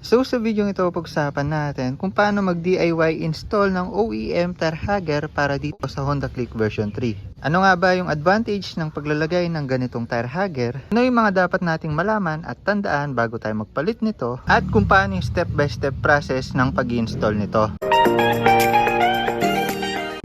So sa video ito pag-usapan natin kung paano mag-DIY install ng OEM Tarhager para dito sa Honda Click version 3. Ano nga ba yung advantage ng paglalagay ng ganitong Tarhager? Ano yung mga dapat nating malaman at tandaan bago tayo magpalit nito? At kung paano yung step-by-step process ng pag-install nito.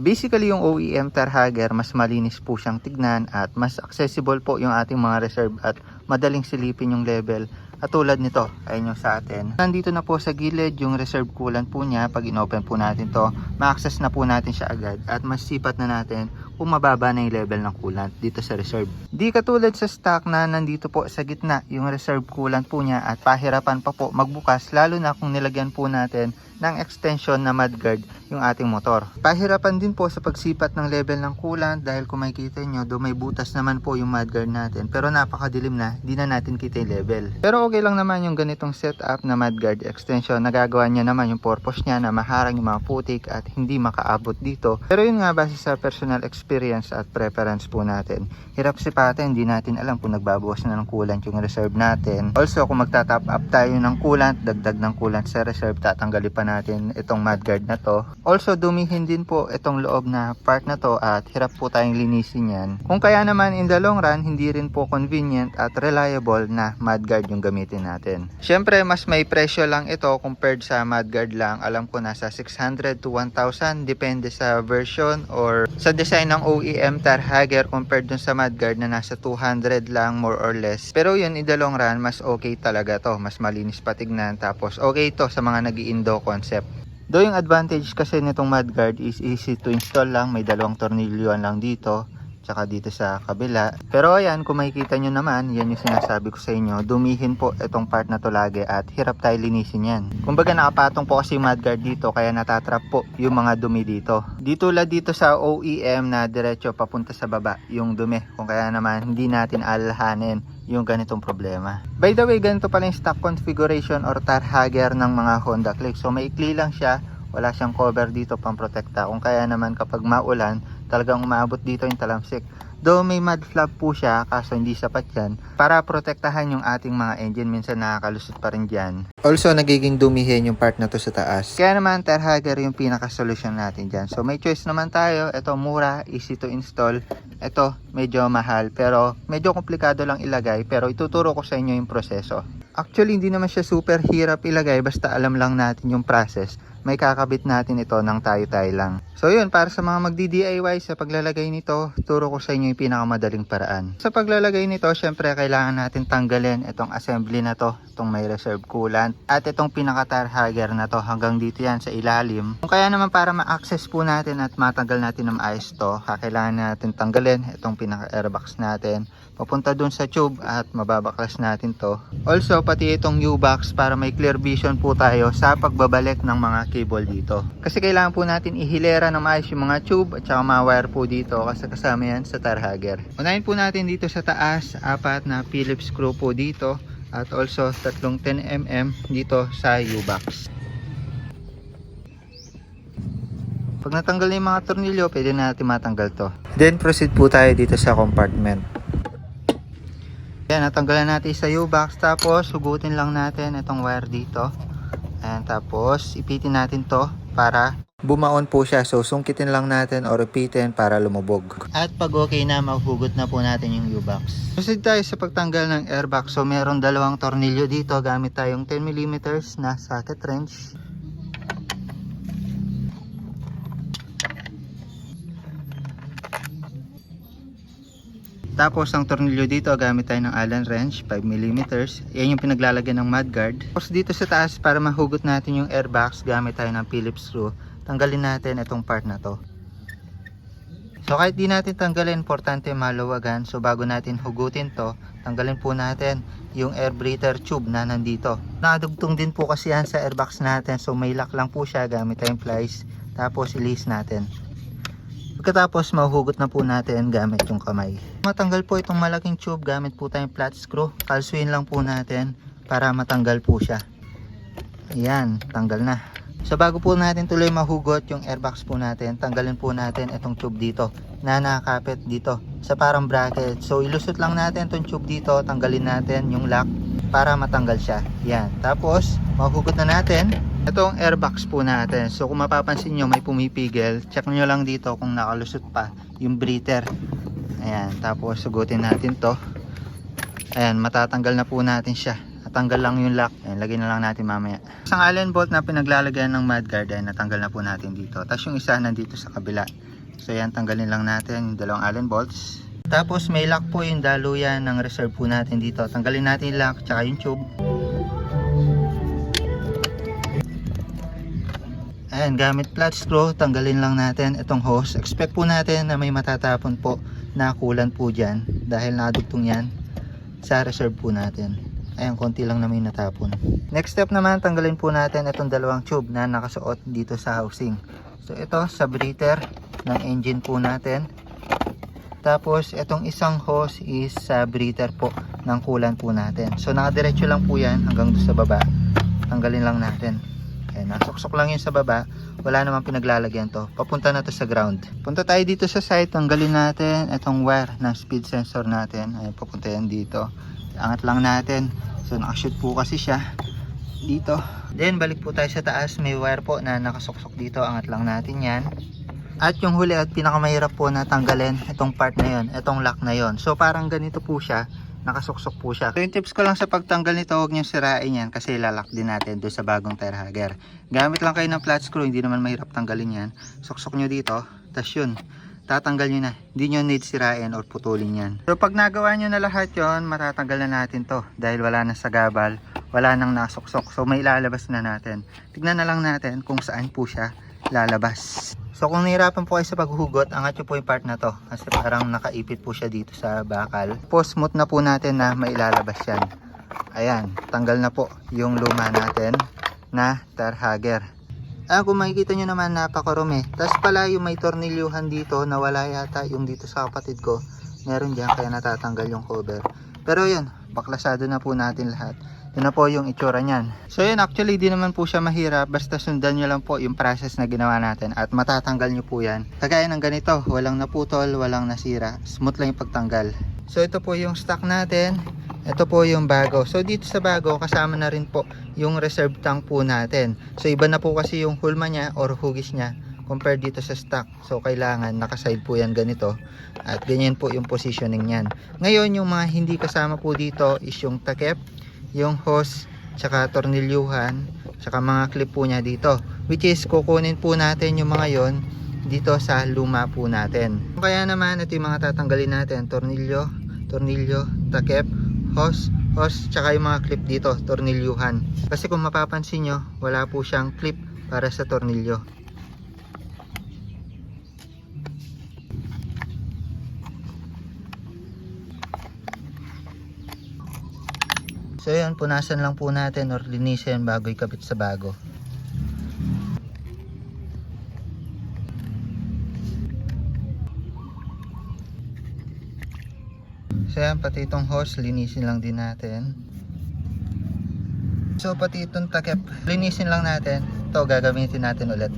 Basically, yung OEM Tarhager, mas malinis po siyang tignan at mas accessible po yung ating mga reserve at madaling silipin yung level. At tulad nito, ayun yung sa atin. Nandito na po sa gilid yung reserve coolant po niya. Pag inopen po natin to, ma-access na po natin siya agad at mas sipat na natin kung mababa na yung level ng coolant dito sa reserve. Di katulad sa stock na nandito po sa gitna yung reserve coolant po niya at pahirapan pa po magbukas lalo na kung nilagyan po natin ng extension na mudguard yung ating motor. Pahirapan din po sa pagsipat ng level ng coolant dahil kung makikita nyo, do may butas naman po yung mudguard natin pero napakadilim na, di na natin kita yung level. Pero okay lang naman yung ganitong setup na mudguard extension. Nagagawa niya naman yung purpose niya na maharang yung mga putik at hindi makaabot dito. Pero yun nga base sa personal experience at preference po natin. Hirap sipatin, hindi natin alam kung nagbabawas na ng coolant yung reserve natin. Also kung magta-top up tayo ng coolant, dagdag ng coolant sa reserve, tatanggalin pa natin itong mudguard na to. Also dumihin din po itong loob na part na to at hirap po tayong linisin yan. Kung kaya naman in the long run, hindi rin po convenient at reliable na mudguard yung gamitin natin. Siyempre, mas may presyo lang ito compared sa mudguard lang. Alam ko nasa 600 to 1,000 depende sa version or sa design ng OEM Tarhager compared dun sa mudguard na nasa 200 lang more or less. Pero yun, in the long run, mas okay talaga to. Mas malinis patignan. Tapos okay to sa mga nag indo concept. Do yung advantage kasi nitong mudguard is easy to install lang. May dalawang tornilyoan lang dito tsaka dito sa kabila. Pero ayan, kung makikita nyo naman, yan yung sinasabi ko sa inyo, dumihin po itong part na to lagi at hirap tayo linisin yan. Kumbaga nakapatong po kasi mudguard dito kaya natatrap po yung mga dumi dito. Dito la dito sa OEM na diretso papunta sa baba yung dumi. Kung kaya naman hindi natin alalahanin yung ganitong problema. By the way, ganito pala yung stock configuration or tarhager ng mga Honda Click. So maikli lang siya, wala siyang cover dito pang protekta. Kung kaya naman kapag maulan, talagang umaabot dito yung talamsik. Though may mud flap po siya, kaso hindi sapat yan, para protektahan yung ating mga engine, minsan nakakalusot pa rin dyan. Also, nagiging dumihin yung part na to sa taas. Kaya naman, Terhager yung pinaka-solution natin dyan. So, may choice naman tayo. Ito, mura, easy to install. Ito, medyo mahal, pero medyo komplikado lang ilagay. Pero ituturo ko sa inyo yung proseso. Actually, hindi naman siya super hirap ilagay, basta alam lang natin yung process may kakabit natin ito ng tayo-tayo lang. So yun, para sa mga magdi-DIY sa paglalagay nito, turo ko sa inyo yung pinakamadaling paraan. Sa paglalagay nito, syempre kailangan natin tanggalin itong assembly na to, itong may reserve coolant, at itong pinaka-tarhager na to hanggang dito yan sa ilalim. Kung kaya naman para ma-access po natin at matanggal natin ng ayos to, kailangan natin tanggalin itong pinaka-airbox natin, papunta dun sa tube at mababaklas natin to. Also, pati itong U-box para may clear vision po tayo sa pagbabalik ng mga cable dito. Kasi kailangan po natin ihilera ng maayos yung mga tube at saka mga wire po dito kasi kasama yan sa tarhager. Unahin po natin dito sa taas, apat na Phillips screw po dito at also tatlong 10mm dito sa U-box. Pag natanggal na yung mga tornilyo, pwede na natin matanggal to. Then proceed po tayo dito sa compartment. Yan, natanggalan natin sa U-box tapos hugutin lang natin itong wire dito. Ayan, tapos ipitin natin to para bumaon po siya. So sungkitin lang natin o repeatin para lumubog. At pag okay na, maghugot na po natin yung U-box. Proceed tayo sa pagtanggal ng airbox. So meron dalawang tornilyo dito gamit tayong 10mm na socket wrench. Tapos ang tornilyo dito gamit tayo ng Allen wrench 5mm. Yan yung pinaglalagyan ng mudguard. Tapos dito sa taas para mahugot natin yung airbox gamit tayo ng Phillips screw. Tanggalin natin itong part na to. So kahit di natin tanggalin, importante maluwagan. So bago natin hugutin to, tanggalin po natin yung air breather tube na nandito. Nakadugtong din po kasi yan sa airbox natin. So may lock lang po siya gamit tayong plies. Tapos ilis natin. Pagkatapos mahuhugot na po natin gamit yung kamay. Matanggal po itong malaking tube gamit po tayong flat screw. Kalsuin lang po natin para matanggal po siya. Ayan, tanggal na. So bago po natin tuloy mahugot yung airbox po natin, tanggalin po natin itong tube dito na nakakapit dito sa parang bracket. So ilusot lang natin itong tube dito, tanggalin natin yung lock. para matanggal siya. Yan. Tapos, mahugot na natin. Itong airbox po natin. So, kung mapapansin nyo, may pumipigil. Check nyo lang dito kung nakalusot pa yung breather. Ayan. Tapos, sugutin natin to. Ayan, matatanggal na po natin siya. Natanggal lang yung lock. Ayan, lagay na lang natin mamaya. Isang allen bolt na pinaglalagyan ng mudguard, ayan, natanggal na po natin dito. Tapos yung isa nandito sa kabila. So, ayan, tanggalin lang natin yung dalawang allen bolts. Tapos, may lock po yung daluyan ng reserve po natin dito. Tanggalin natin yung lock, tsaka yung tube. Ayan, gamit flat screw, tanggalin lang natin itong hose. Expect po natin na may matatapon po na kulan po dyan dahil nadugtong yan sa reserve po natin. Ayan, konti lang na may natapon. Next step naman, tanggalin po natin itong dalawang tube na nakasuot dito sa housing. So, ito sa breather ng engine po natin. Tapos, itong isang hose is sa breather po ng kulan po natin. So, nakadiretso lang po yan hanggang doon sa baba. Tanggalin lang natin. Ayan, nasuksok lang yun sa baba. Wala namang pinaglalagyan to. Papunta na to sa ground. Punta tayo dito sa site. Tanggalin natin itong wire ng speed sensor natin. Ayan, papunta yan dito. Angat lang natin. So, nakashoot po kasi siya. Dito. Then, balik po tayo sa taas. May wire po na nakasuksok dito. Angat lang natin yan. At yung huli at pinakamahirap po na tanggalin itong part na yon, itong lock na yon. So parang ganito po siya, nakasuksok po siya. So yung tips ko lang sa pagtanggal nito, huwag niyo sirain yan kasi lalak din natin doon sa bagong tire hugger. Gamit lang kayo ng flat screw, hindi naman mahirap tanggalin yan. Suksok nyo dito, tas yun, tatanggal nyo na. Hindi nyo need sirain or putulin yan. So pag nagawa nyo na lahat yon, matatanggal na natin to dahil wala na sa gabal, wala nang nasuksok. So may lalabas na natin. Tignan na lang natin kung saan po siya lalabas. So kung nahirapan po kayo sa paghugot, angat nyo po yung part na to. Kasi parang nakaipit po siya dito sa bakal. Post smooth na po natin na mailalabas yan. Ayan, tanggal na po yung luma natin na tar hugger. Ah, kung makikita nyo naman napakarumi. Tapos pala yung may tornilyuhan dito na wala yata yung dito sa kapatid ko. Meron dyan kaya natatanggal yung cover. Pero yun, baklasado na po natin lahat. Yun na po yung itsura niyan. So yun, actually di naman po siya mahirap. Basta sundan nyo lang po yung process na ginawa natin at matatanggal nyo po yan. Kagaya ng ganito, walang naputol, walang nasira. Smooth lang yung pagtanggal. So ito po yung stock natin. Ito po yung bago. So dito sa bago, kasama na rin po yung reserve tank po natin. So iba na po kasi yung hulma niya or hugis niya compared dito sa stock. So kailangan nakaside po yan ganito at ganyan po yung positioning niyan. Ngayon yung mga hindi kasama po dito is yung takip, yung hose, tsaka tornilyuhan, tsaka mga clip po niya dito. Which is kukunin po natin yung mga yon dito sa luma po natin. Kaya naman ito yung mga tatanggalin natin. Tornilyo, tornilyo, takip, hose, hose, tsaka yung mga clip dito, tornilyuhan. Kasi kung mapapansin nyo, wala po siyang clip para sa tornilyo. So yun, punasan lang po natin or linisin bago ikabit sa bago. So yan, pati itong hose, linisin lang din natin. So pati itong takip, linisin lang natin. Ito, gagamitin natin ulit.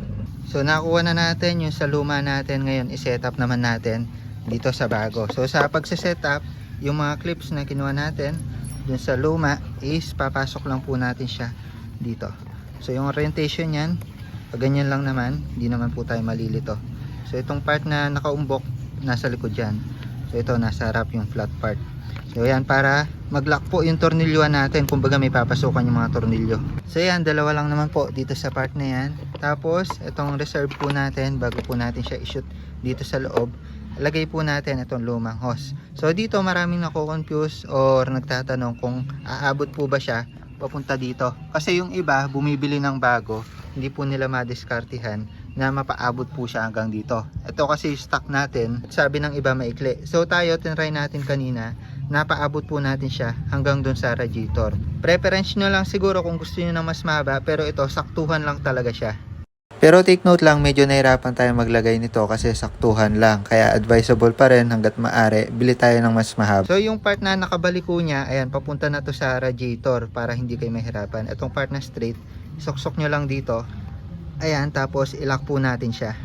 So nakuha na natin yung sa luma natin ngayon, i-set up naman natin dito sa bago. So sa pagsa-set up, yung mga clips na kinuha natin dun sa luma is papasok lang po natin siya dito. So yung orientation niyan, ganyan lang naman, hindi naman po tayo malilito. So itong part na nakaumbok, nasa likod yan. So ito, nasa harap yung flat part. So yan, para mag-lock po yung tornilyuan natin. Kumbaga may papasukan yung mga tornilyo. So yan, dalawa lang naman po dito sa part na yan. Tapos, itong reserve po natin, bago po natin siya i-shoot dito sa loob, lagay po natin itong lumang hose. So dito maraming nako-confuse or nagtatanong kung aabot po ba siya papunta dito. Kasi yung iba, bumibili ng bago, hindi po nila madiskartihan na mapaabot po siya hanggang dito. Ito kasi stock natin, sabi ng iba maikli. So tayo, tinry natin kanina, napaabot po natin siya hanggang dun sa radiator. Preference nyo lang siguro kung gusto nyo ng mas mahaba, pero ito, saktuhan lang talaga siya. Pero take note lang, medyo nahirapan tayo maglagay nito kasi saktuhan lang. Kaya advisable pa rin hanggat maaari, bili tayo ng mas mahaba. So yung part na nakabaliko niya, ayan, papunta na to sa radiator para hindi kayo mahirapan. Itong part na straight, soksok nyo lang dito. Ayan, tapos ilock po natin siya.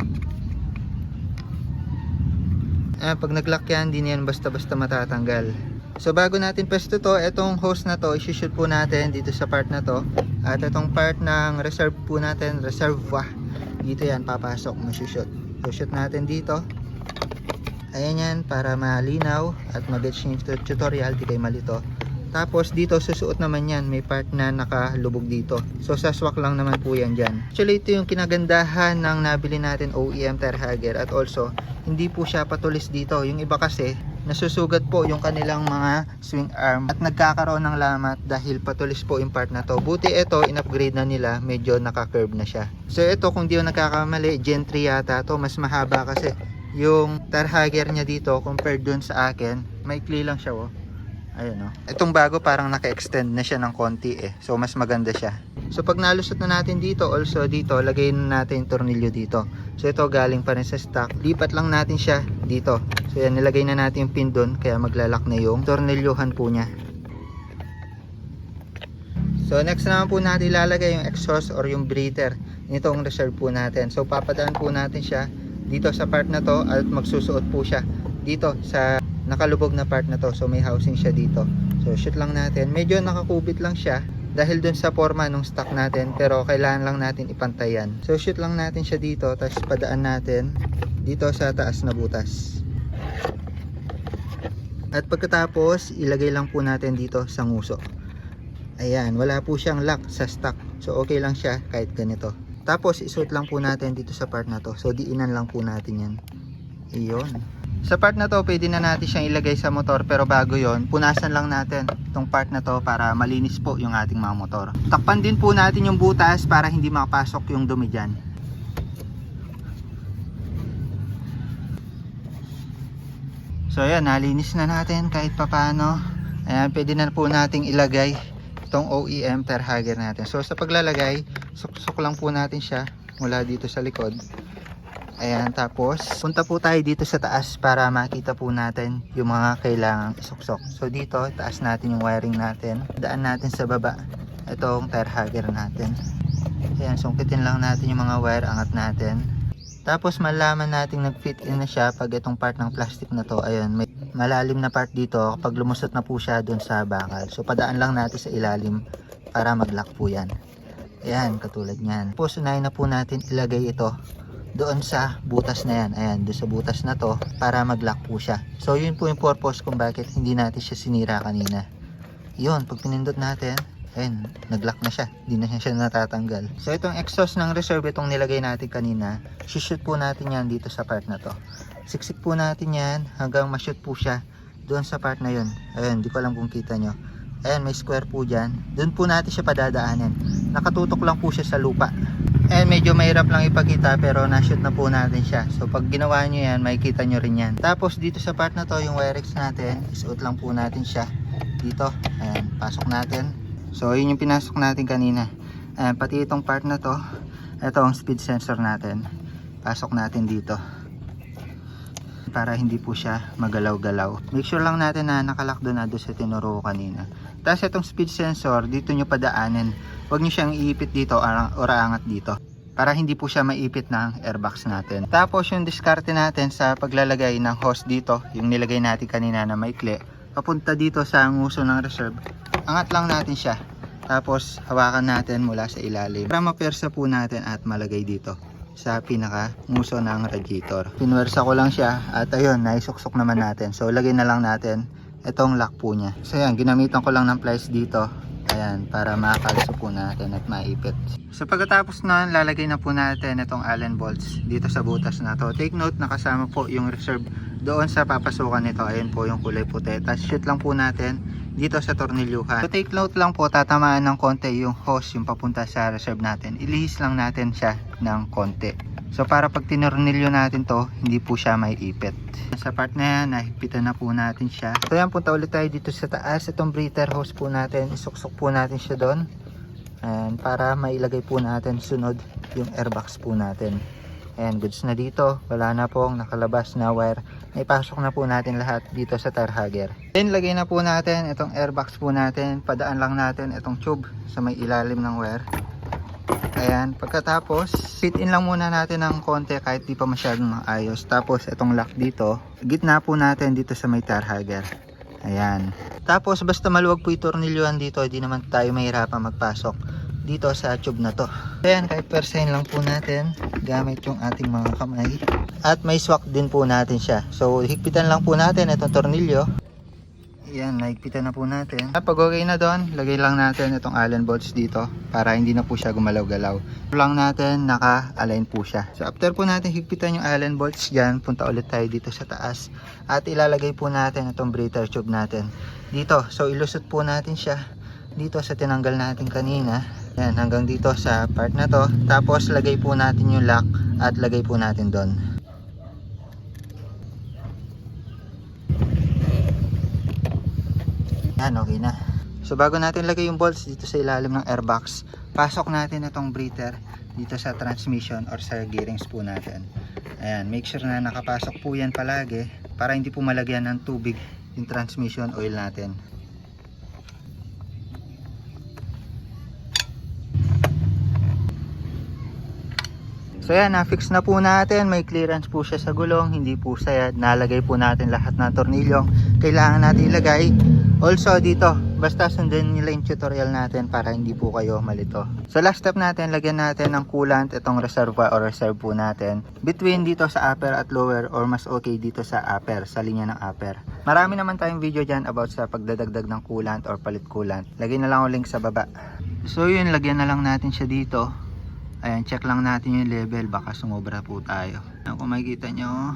Ayan, pag nag-lock yan, hindi yan basta-basta matatanggal. So bago natin pwesto to, itong hose na to, isushoot po natin dito sa part na to. At itong part ng reserve po natin, reservoir, dito yan papasok, masushoot. So shoot natin dito. Ayan yan, para malinaw at mag-gets yung tutorial, di kayo malito. Tapos dito susuot naman yan, may part na nakalubog dito. So saswak lang naman po yan dyan. Actually ito yung kinagandahan ng nabili natin OEM tire hugger at also hindi po siya patulis dito. Yung iba kasi nasusugat po yung kanilang mga swing arm at nagkakaroon ng lamat dahil patulis po yung part na to. Buti ito, in-upgrade na nila, medyo naka-curve na siya. So ito kung di ko nagkakamali, Gen 3 yata to, mas mahaba kasi yung tire hugger niya dito compared dun sa akin, maikli lang siya oh. Ayun oh. Itong bago parang naka-extend na siya ng konti eh. So mas maganda siya. So pag nalusot na natin dito, also dito, lagay na natin yung tornilyo dito. So ito galing pa rin sa stock. Lipat lang natin siya dito. So yan, nilagay na natin yung pin doon, kaya maglalak na yung tornilyohan po niya. So next naman po natin ilalagay yung exhaust or yung breather nitong reserve po natin. So papadaan po natin siya dito sa part na to at magsusuot po siya dito sa nakalubog na part na to. So may housing siya dito. So shoot lang natin. Medyo nakakubit lang siya dahil dun sa forma nung stock natin pero kailangan lang natin ipantayan. So shoot lang natin siya dito tapos padaan natin dito sa taas na butas. At pagkatapos ilagay lang po natin dito sa nguso. Ayan, wala po siyang lock sa stock. So okay lang siya kahit ganito. Tapos isuot lang po natin dito sa part na to. So diinan lang po natin yan. Iyon. Sa part na to, pwede na natin siyang ilagay sa motor. Pero bago yon punasan lang natin itong part na to para malinis po yung ating mga motor. Takpan din po natin yung butas para hindi makapasok yung dumi dyan. So ayan, nalinis na natin kahit papano. Ayan, pwede na po nating ilagay itong OEM tire hugger natin. So sa paglalagay, suksok lang po natin siya mula dito sa likod. Ayan, tapos punta po tayo dito sa taas para makita po natin yung mga kailangang isuksok. So dito, taas natin yung wiring natin. Daan natin sa baba itong tire hugger natin. Ayan, sungkitin lang natin yung mga wire, angat natin. Tapos malaman natin nag-fit in na siya pag itong part ng plastic na to. Ayun, may malalim na part dito kapag lumusot na po siya dun sa bakal. So padaan lang natin sa ilalim para mag-lock po yan. Ayan, katulad niyan. Tapos unahin na po natin ilagay ito doon sa butas na yan. Ayan, doon sa butas na to para mag-lock po siya. So yun po yung purpose kung bakit hindi natin siya sinira kanina. Yun, pag pinindot natin, ayun, nag-lock na siya. Hindi na siya natatanggal. So itong exhaust ng reserve, itong nilagay natin kanina, shoot po natin yan dito sa part na to. Siksik po natin yan hanggang ma-shoot po siya doon sa part na yun. Ayun, di ko alam kung kita nyo. Ayan, may square po dyan. Doon po natin siya padadaanin. Nakatutok lang po siya sa lupa. And medyo mahirap lang ipakita pero na-shoot na po natin siya. So pag ginawa nyo yan, makikita nyo rin yan. Tapos dito sa part na to, yung Wirex natin, isuot lang po natin siya. Dito, ayan, pasok natin. So yun yung pinasok natin kanina. Ayan, pati itong part na to, ito ang speed sensor natin. Pasok natin dito para hindi po siya magalaw-galaw. Make sure lang natin na nakalak doon na doon sa tinuro ko kanina. Tapos itong speed sensor, dito nyo padaanin. Huwag nyo siyang iipit dito or aangat dito. Para hindi po siya maipit ng airbox natin. Tapos yung diskarte natin sa paglalagay ng hose dito, yung nilagay natin kanina na maikli, papunta dito sa nguso ng reserve. Angat lang natin siya. Tapos hawakan natin mula sa ilalim. Para mapersa po natin at malagay dito sa pinaka nguso ng radiator. Pinwersa ko lang siya at ayun, naisuksok naman natin. So lagay na lang natin itong lock po niya. So ayan, ginamitan ko lang ng plies dito. Ayan, para makakalso po natin at maipit. So pagkatapos na, lalagay na po natin itong allen bolts dito sa butas na to. Take note, nakasama po yung reserve doon sa papasukan nito. Ayan po yung kulay puti. Tapos shoot lang po natin dito sa tornilyuhan. So take note lang po, tatamaan ng konti yung hose yung papunta sa reserve natin. Ilihis lang natin siya ng konti. So para pag tinornilyo natin to, hindi po siya may ipit. Sa part na yan, nahigpitan na po natin siya. So yan, punta ulit tayo dito sa taas. Itong breather hose po natin, isuksok po natin siya doon. And para mailagay po natin sunod yung airbox po natin. Ayan, goods na dito. Wala na pong nakalabas na wire. Naipasok na po natin lahat dito sa tire hugger. Then, lagay na po natin itong airbox po natin. Padaan lang natin itong tube sa may ilalim ng wire. Ayan, pagkatapos, fit in lang muna natin ng konti kahit di pa masyadong maayos. Tapos, itong lock dito, gitna po natin dito sa may tire hugger. Ayan. Tapos basta maluwag po yung tornilyohan dito, hindi naman tayo mahirapan magpasok dito sa tube na to. Ayan, kahit persahin lang po natin gamit yung ating mga kamay. At may swak din po natin siya. So, higpitan lang po natin itong tornilyo. Ayan, nahigpitan na po natin. At pag okay na doon, lagay lang natin itong allen bolts dito para hindi na po siya gumalaw-galaw. Lang natin, naka-align po siya. So after po natin higpitan yung allen bolts dyan, punta ulit tayo dito sa taas. At ilalagay po natin itong breather tube natin dito. So ilusot po natin siya dito sa tinanggal natin kanina. Yan, hanggang dito sa part na to. Tapos lagay po natin yung lock at lagay po natin doon. Yan, okay na. So bago natin lagay yung bolts dito sa ilalim ng airbox, pasok natin itong breather dito sa transmission or sa gearings po natin. Ayan, make sure na nakapasok po yan palagi para hindi po malagyan ng tubig yung transmission oil natin. So yan, na-fix na po natin. May clearance po siya sa gulong. Hindi po sayad. Nalagay po natin lahat ng tornilyong kailangan natin ilagay. Also dito, basta sundin nila yung tutorial natin para hindi po kayo malito. So last step natin, lagyan natin ng coolant itong reservoir or reserve po natin. Between dito sa upper at lower or mas okay dito sa upper, sa linya ng upper. Marami naman tayong video dyan about sa pagdadagdag ng coolant or palit coolant. Lagay na lang ang link sa baba. So yun, lagyan na lang natin siya dito. Ayan, check lang natin yung level. Baka sumobra po tayo. Ayan, kung makikita nyo,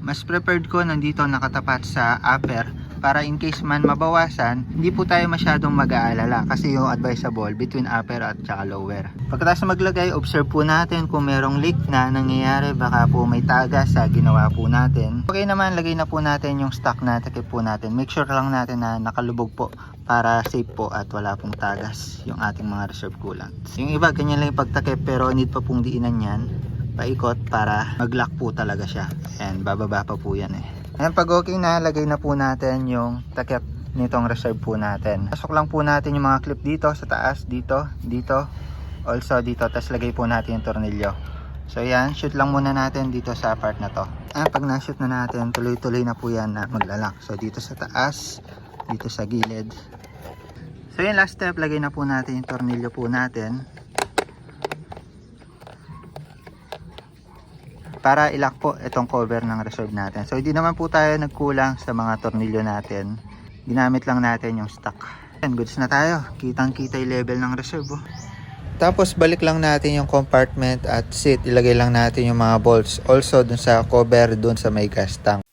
mas prepared ko nandito nakatapat sa upper para in case man mabawasan, hindi po tayo masyadong mag-aalala kasi yung advisable between upper at saka lower. Pagkatapos maglagay, observe po natin kung merong leak na nangyayari, baka po may tagas sa ginawa po natin. Okay naman, lagay na po natin yung stock na takip po natin. Make sure lang natin na nakalubog po para safe po at wala pong tagas yung ating mga reserve coolant. Yung iba, ganyan lang yung pagtakip pero need pa pong diinan yan paikot para mag-lock po talaga siya. Ayan, bababa pa po yan eh. Ayan, pag okay na, lagay na po natin yung takip nitong reserve po natin. Pasok lang po natin yung mga clip dito sa taas, dito, dito, also dito, tapos lagay po natin yung tornilyo. So yan, shoot lang muna natin dito sa part na to. Ah, pag na-shoot na natin, tuloy-tuloy na po yan na maglalak. So dito sa taas, dito sa gilid. So yung last step, lagay na po natin yung tornilyo po natin. Para ilak po itong cover ng reserve natin. So hindi naman po tayo nagkulang sa mga tornilyo natin. Ginamit lang natin yung stock. And goods na tayo. Kitang kita yung level ng reserve. Oh. Tapos balik lang natin yung compartment at seat. Ilagay lang natin yung mga bolts. Also dun sa cover dun sa may gas tank.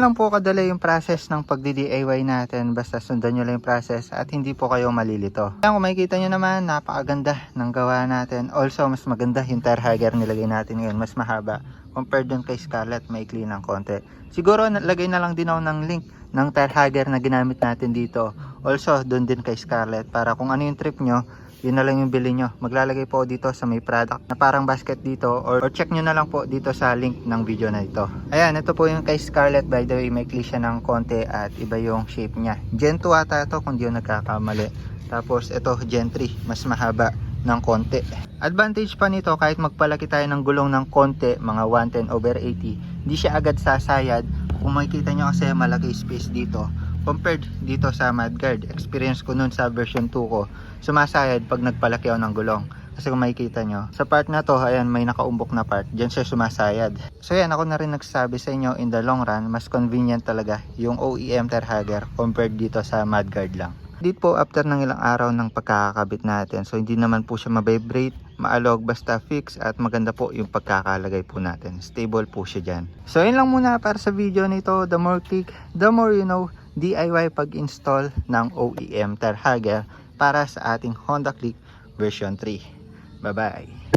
Ganun lang po kadali yung process ng pagdi-DIY natin basta sundan nyo lang yung process at hindi po kayo malilito. Kaya kung makikita nyo naman napakaganda ng gawa natin. Also mas maganda yung tire hugger nilagay natin ngayon mas mahaba compared dun kay Scarlett maikli ng konti. Siguro lagay na lang din ako ng link ng tire hugger na ginamit natin dito. Also dun din kay Scarlett para kung ano yung trip nyo yun na lang yung bili nyo. Maglalagay po dito sa may product na parang basket dito or, or check nyo na lang po dito sa link ng video na ito. Ayan, ito po yung kay Scarlett by the way, may siya ng konti at iba yung shape niya. Gen 2 ata ito kung di yung nagkakamali. Tapos ito Gen 3, mas mahaba ng konti. Advantage pa nito kahit magpalaki tayo ng gulong ng konti, mga 110 over 80, hindi siya agad sasayad. Kung makikita nyo kasi malaki space dito compared dito sa Mudguard. Experience ko nun sa version 2 ko, sumasayad pag nagpalaki ako ng gulong. Kasi kung makikita nyo, sa part na to, ayan, may nakaumbok na part. Diyan siya sumasayad. So yan, ako na rin nagsasabi sa inyo, in the long run, mas convenient talaga yung OEM Terhager compared dito sa Mudguard lang. Dito po, after ng ilang araw ng pagkakabit natin, so hindi naman po siya mabibrate, maalog, basta fix at maganda po yung pagkakalagay po natin. Stable po siya dyan. So yun lang muna para sa video nito. The more click, the more you know, DIY pag-install ng OEM Terhager para sa ating Honda Click version 3. Bye-bye!